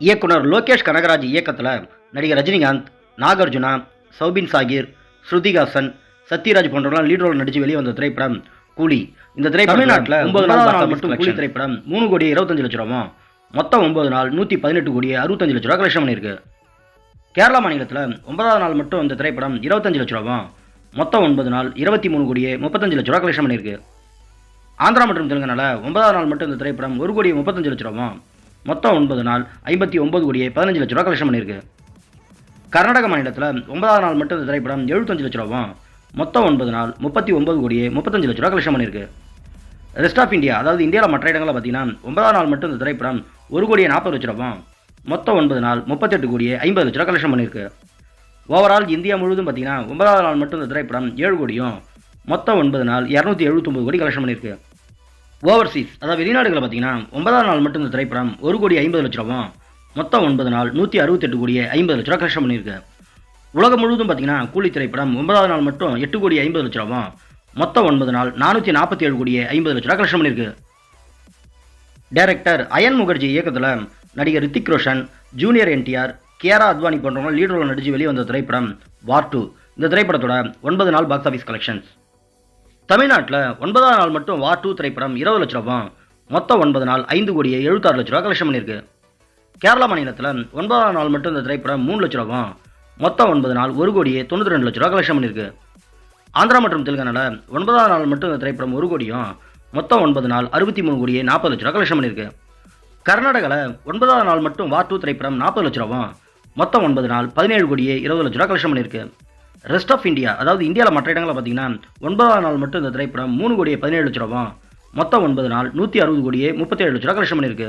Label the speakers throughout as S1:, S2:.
S1: இயக்குனர் லோகேஷ் கனகராஜ் இயக்கத்தில் நடிகர் ரஜினிகாந்த் நாகார்ஜுனா சௌபின் சாகிர் ஸ்ருதிஹாசன் சத்யராஜ் போன்றவர்கள் லீட் ரோல் நடித்து வெளியே வந்த திரைப்படம் கூலி. இந்த திரைப்படம் தமிழ்நாட்டில் ஒன்பது நாள் மட்டும் கூலி திரைப்படம் மூணு கோடி இருபத்தஞ்சு லட்ச ரூபாவும் மொத்தம் ஒன்பது நாள் நூற்றி பதினெட்டு கோடி அறுபத்தஞ்சு லட்ச ரூபா கலெக்ஷன் பண்ணியிருக்கு. கேரளா மாநிலத்தில் ஒன்பதாவது நாள் மட்டும் இந்த திரைப்படம் இருபத்தஞ்சு லட்ச ரூபாவும் மொத்தம் ஒன்பது நாள் இருபத்தி மூணு கோடியே முப்பத்தஞ்சு லட்ச ரூபா கலெக்ஷன் பண்ணியிருக்கு. ஆந்திரா மற்றும் தெலுங்கானால ஒன்பதாவது நாள் மட்டும் இந்த திரைப்படம் ஒரு கோடி முப்பத்தஞ்சு லட்ச ரூபாவும் மொத்தம் ஒன்பது நாள் ஐம்பத்தி ஒன்பது கோடியே பதினஞ்சு லட்ச ரூபா கலெக்ஷன் பண்ணியிருக்கு. கர்நாடக மாநிலத்தில் ஒன்பதாவது நாள் மட்டும் இந்த திரைப்படம் எழுபத்தஞ்சு லட்ச ரூபாவும் மொத்தம் ஒன்பது நாள் முப்பத்தி ஒன்பது கோடியே முப்பத்தஞ்சு லட்ச ரூபா கலெக்ஷன் பண்ணியிருக்கு. ரெஸ்ட் ஆஃப் இந்தியா அதாவது இந்தியாவில் மற்ற இடங்களில் பார்த்தீங்கன்னா ஒன்பதாவது நாள் மட்டும் இந்த திரைப்படம் ஒரு கோடியே நாற்பது லட்ச ரூபாவும் மொத்தம் ஒன்பது நாள் முப்பத்தெட்டு கோடியே ஐம்பது லட்ச ரூபா கலெக்ஷன் பண்ணியிருக்கு. ஓவரால் இந்தியா முழுவதும் பார்த்தீங்கன்னா ஒன்பதாவது நாள் மட்டும் இந்த திரைப்படம் ஏழு கோடியும் மொத்தம் ஒன்பது நாள் இரநூத்தி எழுபத்தொம்பது கோடி கலெக்ஷன் பண்ணியிருக்கு. ஓவர்சீஸ் அதாவது வெளிநாடுகளில் பார்த்தீங்கன்னா ஒன்பதாம் நாள் மட்டும் இந்த திரைப்படம் ஒரு கோடி ஐம்பது லட்ச ரூபாவும் மொத்தம் ஒன்பது நாள் நூற்றி அறுபத்தெட்டு கோடியே ஐம்பது லட்ச ரூபா கஷ்டம் பண்ணியிருக்கு. உலகம் முழுவதும் பார்த்தீங்கன்னா கூலி திரைப்படம் ஒன்பதாவது நாள் மட்டும் எட்டு கோடி ஐம்பது லட்ச ரூபாவும் மொத்தம் ஒன்பது நாள் நானூற்றி நாற்பத்தி ஏழு கோடியே ஐம்பது லட்ச ரூபா கலெக்ஷன் பண்ணியிருக்கு. டைரக்டர் அயன் முகர்ஜி இயக்கத்தில் நடிகர் ரித்திக் ரோஷன் ஜூனியர் என்டிஆர் கியாரா அத்வானி போன்றவங்க லீட் ரோல் நடித்து வெளியே வந்த திரைப்படம் வார் டூ இந்த திரைப்படத்தோட ஒன்பது நாள் பாக்ஸ் ஆஃபீஸ் கலெக்ஷன்ஸ் தமிழ்நாட்டில் ஒன்பதாம் நாள் மட்டும் வார் டூ திரைப்படம் இருபது லட்ச ரூபா. மொத்தம் ஒன்பது நாள் ஐந்து கோடியே எழுபத்தாறு லட்ச ரூபா கலெக்ஷன் பண்ணியிருக்கு. கேரளா மாநிலத்தில் ஒன்பதாம் நாள் மட்டும் இந்த திரைப்படம் மூணு லட்ச ரூபா. மொத்தம் ஒன்பது நாள் ஒரு கோடியே தொண்ணூற்றி ரெண்டு லட்ச ரூபா கலெக்ஷன் பண்ணியிருக்கு. ஆந்திரா மற்றும் தெலுங்கானாவில் ஒன்பதாம் நாள் மட்டும் இந்த திரைப்படம் ஒரு கோடியும் மொத்தம் ஒன்பது நாள் அறுபத்தி மூணு கோடியே நாற்பது லட்ச ரூபா கலெக்ஷன் பண்ணியிருக்கு. கர்நாடகாவில் ஒன்பதாம் நாள் மட்டும் வார் டூ திரைப்படம் நாற்பது லட்ச ரூபா. மொத்தம் ஒன்பது நாள் பதினேழு கோடியே இருபது லட்ச ரூபா கலெக்ஷன் பண்ணியிருக்கு. ரெஸ்ட் ஆஃப் இந்தியா அதாவது இந்தியாவில் மற்ற இடங்களில் பார்த்தீங்கன்னா ஒன்பதாம் நாள் மட்டும் இந்த திரைப்படம் மூணு கோடியே பதினேழு லட்ச ரூபா மொத்தம் ஒன்பது நாள் நூற்றி அறுபது கோடியே முப்பத்தேழு லட்ச ரூபா கலெக்ஷன் பண்ணியிருக்கு.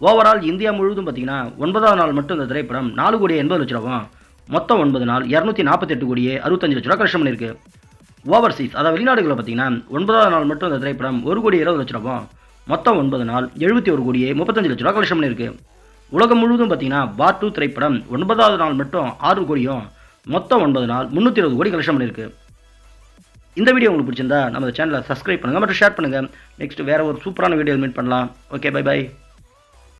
S1: ஓவரால் இந்தியா முழுவதும் பார்த்தீங்கன்னா ஒன்பதாம் நாள் மட்டும் இந்த திரைப்படம் நாலு கோடியே எண்பது லட்ச ரூபா மொத்தம் ஒன்பது நாள் இரநூத்தி நாற்பத்தெட்டு கோடியே அறுபத்தஞ்சு லட்ச ரூபா கலெக்ஷன் பண்ணியிருக்கு. ஓவர்சீஸ் அதாவது வெளிநாடுகளில் பார்த்தீங்கன்னா ஒன்பதாம் நாள் மட்டும் இந்த திரைப்படம் ஒரு கோடி இருபது லட்ச ரூபா மொத்தம் ஒன்பது நாள் எழுபத்தி ஒரு கோடியே முப்பத்தஞ்சு லட்ச ரூபா கலெக்ஷன் பண்ணியிருக்கு. உலகம் முழுவதும் பார்த்தீங்கன்னா பார்ட் டூ திரைப்படம் ஒன்பதாவது நாள் மட்டும் ஆறு கோடியும் மொத்தம் ஒன்பது நாள் முந்நூற்றி இருபது கோடி கலெக்ஷன் பண்ணியிருக்கு இந்த வீடியோ உங்களுக்கு பிடிச்சிருந்தா நம்ம சேனலை சப்ஸ்கிரைப் பண்ணுங்கள் மற்றும் ஷேர் பண்ணுங்கள் நெக்ஸ்ட் வேறு ஒரு சூப்பரான வீடியோ மீட் பண்ணலாம். Okay bye bye